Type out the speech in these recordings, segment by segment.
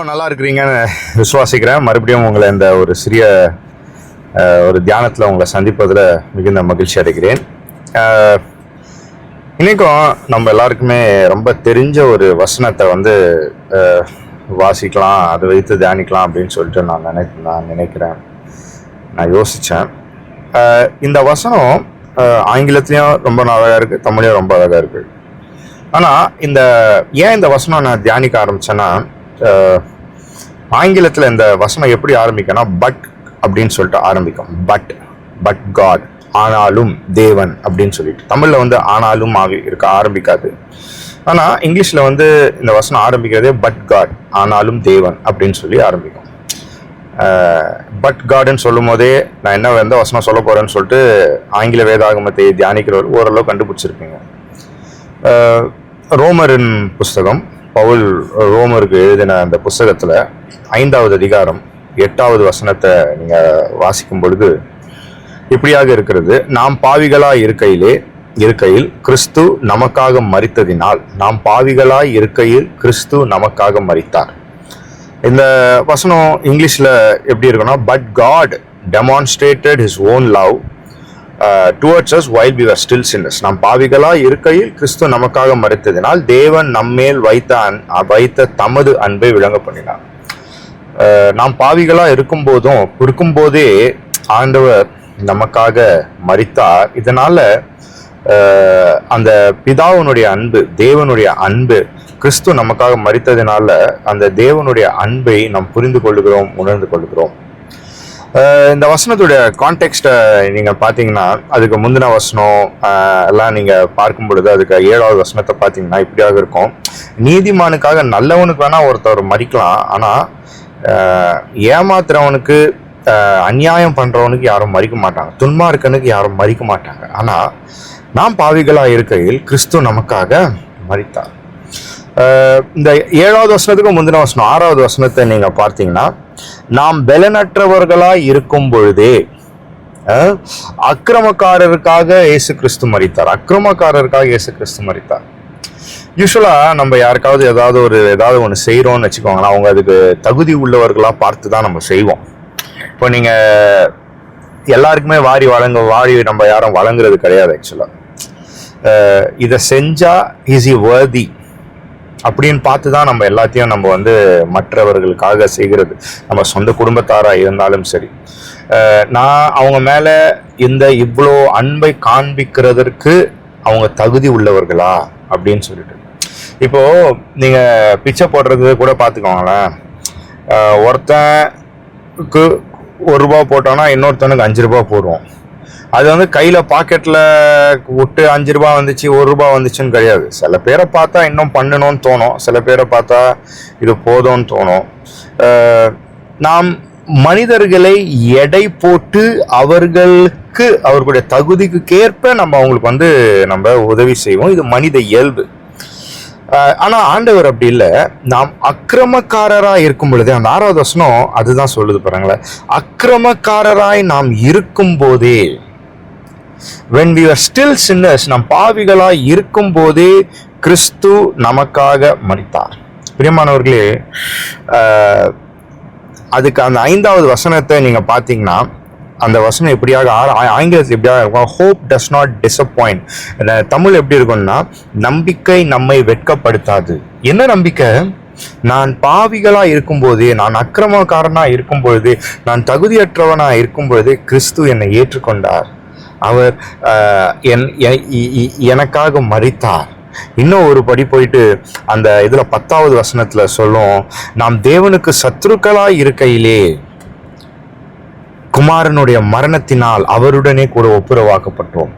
எல்லாரும் நல்லா இருக்கிறீங்கன்னு விசுவாசிக்கிறேன். மறுபடியும் உங்களை இந்த ஒரு சிறிய ஒரு தியானத்தில் உங்களை சந்திப்பதில் மிகுந்த மகிழ்ச்சி அடைகிறேன். இன்றைக்கும் நம்ம எல்லாருக்குமே ரொம்ப தெரிஞ்ச ஒரு வசனத்தை வந்து வாசிக்கலாம் அதை வைத்து தியானிக்கலாம் அப்படின்னு சொல்லிட்டு நான் நினை நான் நினைக்கிறேன். நான் யோசித்தேன் இந்த வசனம் ஆங்கிலத்துலேயும் ரொம்ப அழகாக இருக்குது தமிழையும் ரொம்ப அழகாக இருக்குது ஆனால் இந்த ஏன் இந்த வசனம் நான் தியானிக்க ஆரம்பித்தேன்னா ஆங்கிலத்தில் இந்த வசனம் எப்படி ஆரம்பிக்கணும் பட் அப்படின்னு சொல்லிட்டு ஆரம்பிக்கும். பட் பட் காட் ஆனாலும் தேவன் அப்படின்னு சொல்லிட்டு. தமிழில் வந்து ஆனாலும் ஆகி இருக்க ஆரம்பிக்காது. ஆனால் இங்கிலீஷில் வந்து இந்த வசனம் ஆரம்பிக்கிறதே பட் காட் ஆனாலும் தேவன் அப்படின்னு சொல்லி ஆரம்பிக்கும். பட் காடுன்னு சொல்லும் போதே நான் என்ன எந்த வசனம் சொல்ல போகிறேன்னு சொல்லிட்டு ஆங்கில வேதாகமத்தை தியானிக்கிறவர் ஓரளவு கண்டுபிடிச்சிருப்பீங்க. ரோமரின் புஸ்தகம் பவுல் ரோமருக்கு எழுதின அந்த புஸ்தகத்தில் ஐந்தாவது அதிகாரம் எட்டாவது வசனத்தை நீங்கள் வாசிக்கும் பொழுது இப்படியாக இருக்கிறது. நாம் பாவிகளாய் இருக்கையிலே இருக்கையில் கிறிஸ்து நமக்காக மறித்ததினால் நாம் பாவிகளாய் இருக்கையில் கிறிஸ்து நமக்காக மறித்தார் இந்த வசனம் இங்கிலீஷில் எப்படி இருக்குன்னா but God demonstrated his own love towards us while we are still sinners நாம் பாவிகளாக இருக்கையில் கிறிஸ்து நமக்காக மறைத்ததினால் தேவன் நம்மேல் வைத்த அன் வைத்த தமது அன்பை விளங்க பண்ணினார் uh, நாம் பாவிகளாக இருக்கும்போதும் இருக்கும்போதே ஆண்டவர் நமக்காக மறித்தார். இதனால் uh, அந்த பிதாவினுடைய அன்பு தேவனுடைய அன்பு கிறிஸ்து நமக்காக மறித்ததினால அந்த தேவனுடைய அன்பை நாம் புரிந்து கொள்ளுகிறோம் உணர்ந்து கொள்கிறோம் இந்த வசனத்துடைய கான்டெக்ட்டை நீங்கள் பார்த்தீங்கன்னா அதுக்கு முந்தின வசனம் எல்லாம் நீங்கள் பார்க்கும் பொழுது அதுக்கு ஏழாவது வசனத்தை பார்த்தீங்கன்னா இப்படியாக இருக்கும். நீதிமானுக்காக நல்லவனுக்கு வேணால் ஒருத்தர் மறிக்கலாம். ஆனால் ஏமாத்துறவனுக்கு அநியாயம் பண்ணுறவனுக்கு யாரும் மறிக்க மாட்டாங்க. துன்மார்க்கனுக்கு யாரும் மறிக்க மாட்டாங்க. ஆனால் நாம் பாவிகளாக இருக்கையில் கிறிஸ்து நமக்காக மறித்தார். இந்த ஏழாவது வசனத்துக்கு முந்தின வசனம் ஆறாவது வசனத்தை நீங்கள் பார்த்தீங்கன்னா நாம் பலனற்றவர்களாய் இருக்கும் பொழுதே அக்கிரமக்காரருக்காக இயேசு கிறிஸ்து மறித்தார் அக்கிரமக்காரருக்காக இயேசு கிறிஸ்து மறித்தார் யூஸ்வலா நம்ம யாருக்காவது ஏதாவது ஒரு ஏதாவது ஒன்று செய்கிறோம்னு வச்சுக்கோங்களேன் அவங்க அதுக்கு தகுதி உள்ளவர்களாக பார்த்து தான் நம்ம செய்வோம். இப்போ நீங்கள் எல்லாருக்குமே வாரி வழங்க வாரி நம்ம யாரும் வழங்குறது கிடையாது ஆக்சுவலாக இதை செஞ்சால் இஸ் இ வர்தி அப்படின்னு பார்த்து தான் நம்ம எல்லாத்தையும் நம்ம வந்து மற்றவர்களுக்காக செய்கிறது. நம்ம சொந்த குடும்பத்தாராக இருந்தாலும் சரி. நான் அவங்க மேலே இந்த இவ்வளோ அன்பை காண்பிக்கிறதற்கு அவங்க தகுதி உள்ளவர்களா? அப்படின்னு சொல்லிட்டு. இப்போது நீங்கள் பிச்சை போடுறது கூட பார்த்துக்கோங்களேன். ஒருத்தனுக்கு ஒரு ரூபா போட்டோன்னா இன்னொருத்தனுக்கு அஞ்சு ரூபா போடுவோம். அது வந்து கையில் பாக்கெட்டில் விட்டு அஞ்சு ரூபா வந்துச்சு ஒரு ரூபா வந்துச்சுன்னு கிடையாது. சில பேரை பார்த்தா இன்னும் பண்ணணும்னு தோணும். சில பேரை பார்த்தா இது போதும்னு தோணும். நாம் மனிதர்களை எடை போட்டு அவர்களுக்கு அவர்களுடைய தகுதிக்கு ஏற்ப நம்ம அவங்களுக்கு வந்து நம்ம உதவி செய்வோம். இது மனித இயல்பு. ஆனால் ஆண்டவர் அப்படி இல்லை. நாம் அக்கிரமக்காரராக இருக்கும் பொழுதே அந்த ஆறாவது வசனம் அதுதான் சொல்லுது பாருங்களேன். அக்கிரமக்காரராய் நாம் இருக்கும் போதே when we are still sinners நம் பாவிகளாய் இருக்கும் போதே கிறிஸ்து நமக்காக மரித்தார். பிரியமானவர்களே அதுக்கு அந்த ஐந்தாவது வசனத்தை நீங்க பார்த்தீங்கன்னா அந்த வசனம் எப்படியாக ஆ- ஆங்கிலத்தில் எப்படியாக இருக்கும் hope does not disappoint Tamil எப்படி இருக்கும்னா நம்பிக்கை நம்மை வெட்கப்படுத்தாது. என்ன நம்பிக்கை? நான் பாவிகளா இருக்கும்போதே நான் அக்கிரமக்காரனா இருக்கும் பொழுதே நான் தகுதியற்றவனா இருக்கும்பொழுதே கிறிஸ்து என்னை ஏற்றுக்கொண்டார். அவர் என்- இ- இ- எனக்காக மறித்தார் இன்னும் ஒரு படி போயிட்டு அந்த இதில் பத்தாவது வசனத்தில் சொல்லும் நாம் தேவனுக்கு சத்ருக்களாக இருக்கையிலே குமாரனுடைய மரணத்தினால் அவருடனே கூட ஒப்புரவாக்கப்பட்டோம்.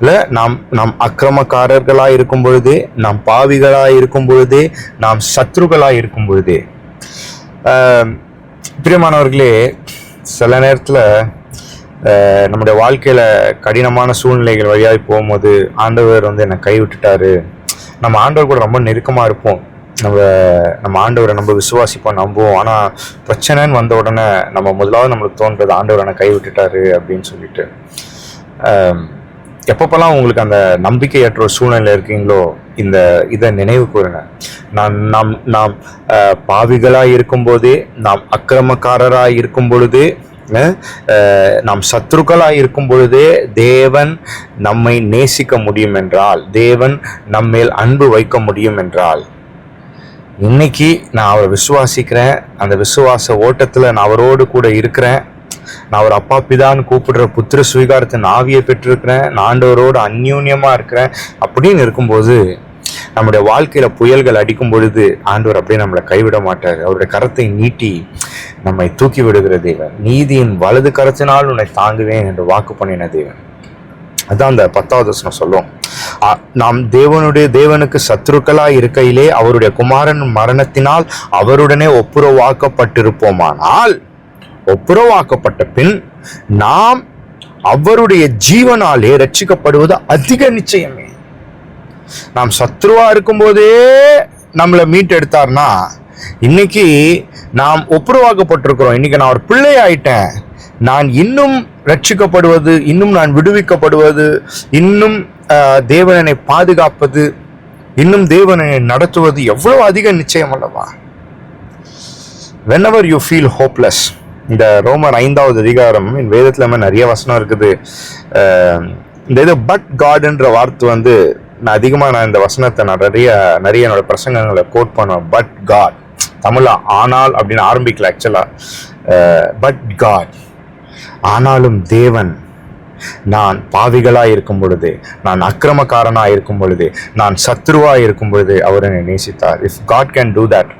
இல்லை நாம் நாம் அக்கிரமக்காரர்களாக இருக்கும் பொழுதே நாம் பாவிகளாக இருக்கும் பொழுதே நாம் சத்ருகளாக இருக்கும் பொழுதே. பிரியமானவர்களே சில நேரத்தில் நம்முடைய வாழ்க்கையில் கடினமான சூழ்நிலைகள் வழியாக போகும்போது ஆண்டவர் வந்து என்னை கைவிட்டுட்டாரு. நம்ம ஆண்டவர் கூட ரொம்ப நெருக்கமாக இருப்போம். நம்ம நம்ம ஆண்டவரை நம்ம விசுவாசிப்போம் நம்புவோம். ஆனால் பிரச்சனைன்னு வந்த உடனே நம்ம முதலாவது நம்மளுக்கு தோன்றது ஆண்டவர் என்னை கைவிட்டுட்டாரு அப்படின்னு சொல்லிட்டு. எப்பப்பெல்லாம் உங்களுக்கு அந்த நம்பிக்கையற்ற ஒரு சூழ்நிலை இருக்கீங்களோ இந்த இதை நினைவு கூறுங்க நாம் நாம் நாம் பாவிகளாக இருக்கும்போதே நாம் அக்கிரமக்காரராக இருக்கும் பொழுதே நாம் சத்ருக்களாக இருக்கும் பொழுதே தேவன் நம்மை நேசிக்க முடியும் என்றால் தேவன் நம்மேல் அன்பு வைக்க முடியும் என்றால் இன்னைக்கு நான் அவரை விசுவாசிக்கிறேன். அந்த விசுவாச ஓட்டத்தில் நான் அவரோடு கூட இருக்கிறேன். நான் ஒரு அப்பா பிதான்னு கூப்பிடுற புத்திர சுவீகாரத்தின் ஆவியை பெற்றிருக்கிறேன். நான் ஆண்டவரோடு அந்யூன்யமாக இருக்கிறேன். அப்படின்னு இருக்கும்போது நம்முடைய வாழ்க்கையில் புயல்கள் அடிக்கும் பொழுது ஆண்டவர் அப்படியே நம்மளை கைவிட மாட்டார். அவருடைய கரத்தை நீட்டி நம்மை தூக்கி விடுகிற தேவன். நீதியின் வலது கரத்தினால் உன்னை தாங்குவேன் என்று வாக்கு பண்ணின தேவன். அதான் அந்த பத்தாவது வசனம் சொல்லுவோம் அ- நாம் தேவனுடைய தேவனுக்கு சத்ருக்களாய் இருக்கையிலே அவருடைய குமாரன் மரணத்தினால் அவருடனே ஒப்புரவாக்கப்பட்டிருப்போமானால் ஒப்புரவாக்கப்பட்ட பின் நாம் அவருடைய ஜீவனாலே ரட்சிக்கப்படுவது அதிக நிச்சயமே. நாம் சத்ருவா இருக்கும்போதே நம்மளை மீட்டெடுத்தார்னா இன்னைக்கு நாம் ஒப்புரவாக்கப்பட்டிருக்கிறோம். இன்னைக்கு நான் ஒரு பிள்ளை ஆயிட்டேன் நான் இன்னும் ரட்சிக்கப்படுவது இன்னும் நான் விடுவிக்கப்படுவது இன்னும் தேவனனை தேவனை பாதுகாப்பது இன்னும் தேவனை நடத்துவது எவ்வளவு அதிக நிச்சயம் அல்லவா? Whenever யூ ஃபீல் ஹோப்லெஸ் இந்த ரோமர் ஐந்தாவது அதிகாரம் இந்த வேதத்துல நிறைய வசனம் இருக்குது. இந்த இது பட் காட்ன்ற வார்த்தை வந்து நான் அதிகமாக நான் இந்த வசனத்தை நான் நிறைய நிறைய என்னோட பிரசங்கங்களை கோட் பண்ணுவேன். பட் காட் தமிழா ஆனால் அப்படின்னு ஆரம்பிக்கல ஆக்சுவலாக பட் காட் ஆனாலும் தேவன் நான் பாவிகளாக இருக்கும் பொழுது நான் அக்கிரமக்காரனாக இருக்கும் பொழுது நான் சத்ருவாக இருக்கும் பொழுது அவர் என்னை நேசித்தார். If God can do that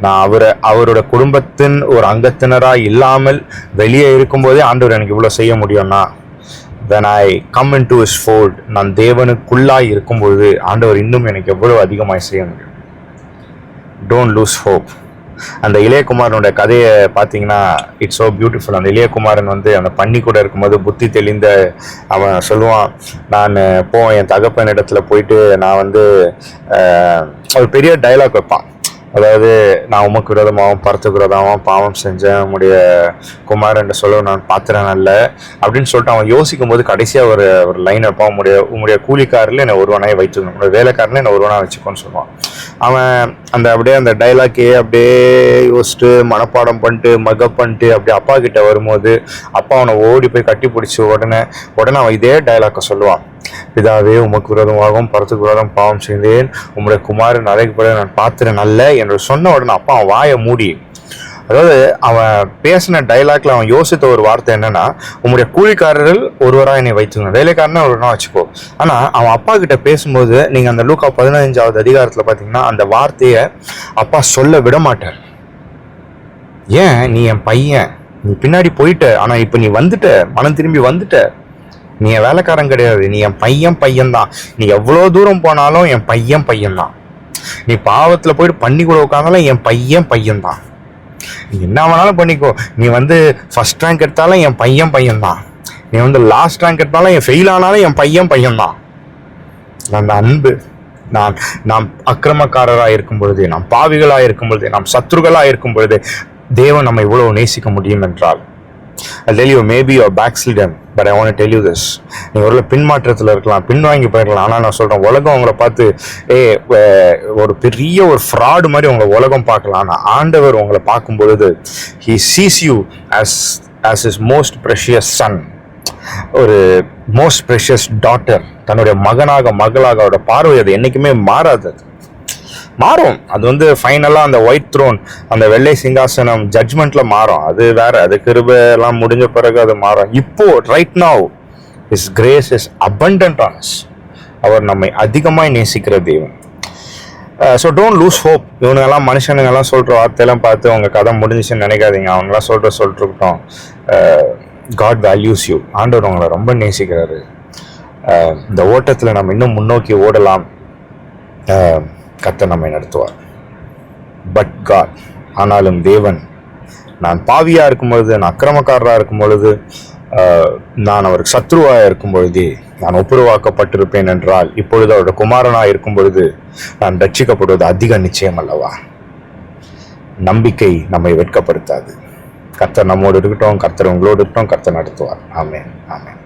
நான் அவரை அவரோட குடும்பத்தின் ஒரு அங்கத்தினராக இல்லாமல் வெளியே இருக்கும்போதே ஆண்டவர் எனக்கு இவ்வளோ செய்ய முடியும்னா then I come into is fold நான் தேவனுக்குள்ளாய் இருக்கும்பொழுது ஆண்டவர் இன்னும் எனக்கு எவ்வளோ அதிகமாக செய்ய முடியும்? டோன்ட் லூஸ் ஹோப் அந்த இளையகுமாரனுடைய கதையை பார்த்தீங்கன்னா இட்ஸ் ஸோ பியூட்டிஃபுல் அந்த இளையகுமாரன் வந்து அந்த பண்ணி கூட இருக்கும்போது புத்தி தெளிந்த அவன் சொல்லுவான் நான் போ என் தகப்பன் இடத்துல போயிட்டு நான் வந்து ஒரு பெரிய டைலாக் வைப்பான். அதாவது நான் உமக்கு விரோதமாகவும் பரத்துக்கு விரோதமாகவும் பாவம் செஞ்சேன். உன்னுடைய குமாரன் சொல்ல நான் பாத்திரம் அல்ல. அப்படின்னு சொல்லிட்டு அவன் யோசிக்கும் போது கடைசியாக ஒரு ஒரு லைன் வைப்பான். உங்களுடைய உங்களுடைய கூலிக்காரில் என்னை ஒருவனாய் வைத்துக்கணும். உங்களுடைய வேலைக்காரனே என்னை ஒருவனாக வச்சுக்கோன்னு சொல்லுவான். அவன் அந்த அப்படியே அந்த டைலாக்கே அப்படியே யோசிச்சுட்டு மனப்பாடம் பண்ணிட்டு மகப் பண்ணிட்டு அப்படியே அப்பா கிட்ட வரும்போது அப்பா அவனை ஓடி போய் கட்டி பிடிச்சி உடனே உடனே அவன் இதே டைலாக்கை சொல்லுவான். பிதாவே உமக்கு விரோதமாகவும் பரத்துக்கு விரோதம் பாவம் செய்தேன். உம்முடைய குமாரன் அழைக்கப்பட நான் பார்த்துறேன் நல்ல என்று சொன்ன உடனே அப்பா அவன் வாயை மூடி அதாவது அவன் பேசின டைலாக்ல அவன் யோசித்த ஒரு வார்த்தை என்னன்னா உங்களுடைய கூலிக்காரர்கள் ஒருவராக என்னை வைத்துங்க வேலைக்காரனை ஒருவனா வச்சுக்கோ. ஆனா அவன் அப்பா கிட்ட பேசும்போது நீங்க அந்த லூக்கா பதினஞ்சாவது அதிகாரத்துல பாத்தீங்கன்னா அந்த வார்த்தையை அப்பா சொல்ல விட மாட்டார். ஏன்? நீ என் பையன். நீ பின்னாடி போயிட்ட. ஆனா இப்ப நீ வந்துட்ட. மனம் திரும்பி வந்துட்ட. நீ என் வேலைக்காரன் கிடையாது. நீ என் பையன் பையன்தான். நீ எவ்வளோ தூரம் போனாலும் என் பையன் பையன்தான். நீ பாவத்தில் போயிட்டு பண்ணி கூட உட்காந்தாலும் என் பையன் பையன்தான். நீ என்ன வேணாலும் பண்ணிக்கோ. நீ வந்து ஃபஸ்ட் ரேங்க் எடுத்தாலும் என் பையன் பையன்தான். நீ வந்து லாஸ்ட் ரேங்க் எடுத்தாலும் என் ஃபெயில் ஆனாலும் என் பையன் பையன்தான். அந்த அன்பு நான் நாம் அக்கிரமக்காரராக இருக்கும் பொழுது நாம் பாவிகளாக இருக்கும் பொழுது நாம் சத்ருகளாக இருக்கும் பொழுது தேவன் நம்ம இவ்வளவு நேசிக்க முடியும் என்றால். I you maybe your பேக்ஸிடன் but I I tell you this you நீ ஒரு பின்மாற்றத்தில் இருக்கலாம் பின்வாங்கி போயிடலாம் ஆனால் நான் சொல்கிறேன் உலகம் உங்களை பார்த்து ஏ ஒரு பெரிய ஒரு ஃப்ராடு மாதிரி உங்களை உலகம் பார்க்கலாம். ஆனால் ஆண்டவர் உங்களை பார்க்கும் பொழுது he you you as is most most son ஒரு மோஸ்ட் ப்ரெஷியஸ் டாட்டர் தன்னுடைய மகனாக மகளாக அவரோட பார்வை அது என்றைக்குமே மாறாதது மாறும். அது வந்து ஃபைனலாக அந்த ஒயிட் த்ரோன் அந்த வெள்ளை சிங்காசனம் ஜட்ஜ்மெண்ட்ல மாறும். அது வேற அது கிருபெல்லாம் முடிஞ்ச பிறகு அது மாறும். இப்போ right now is grace is abundant ஆன்ஸ் அவர் நம்மை அதிகமாக நேசிக்கிற தெய்வம் ஸோ டோன்ட் லூஸ் ஹோப் இவனுங்கெல்லாம் மனுஷனுங்கெல்லாம் சொல்கிற வார்த்தையெல்லாம் பார்த்து உங்கள் கதை முடிஞ்சிச்சுன்னு நினைக்காதீங்க. அவங்களாம் சொல்கிற சொல்லிட்டுருக்கட்டும் காட் uh, வேல்யூஸ் யூ ஆண்டவர் உங்களை ரொம்ப நேசிக்கிறாரு. Uh, இந்த ஓட்டத்தில் நம்ம இன்னும் முன்னோக்கி ஓடலாம். Uh, கத்த நம்மை நடத்துவார். பட் காட் ஆனாலும் தேவன் நான் பாவியாக இருக்கும் பொழுது நான் அக்கிரமக்காரராக இருக்கும் பொழுது நான் அவருக்கு சத்ருவாக இருக்கும் பொழுதே நான் ஒப்புரவாக்கப்பட்டிருப்பேன் என்றால் இப்பொழுது அவருடைய குமாரனாக இருக்கும் பொழுது நான் ரட்சிக்கப்படுவது அதிக நிச்சயம் அல்லவா? நம்பிக்கை நம்மை வெட்கப்படுத்தாது. கர்த்தர் நம்மோடு இருக்கட்டும் கர்த்தர் உங்களோடு இருக்கட்டும் கர்த்தர் நடத்துவார். ஆமேன் ஆமேன்.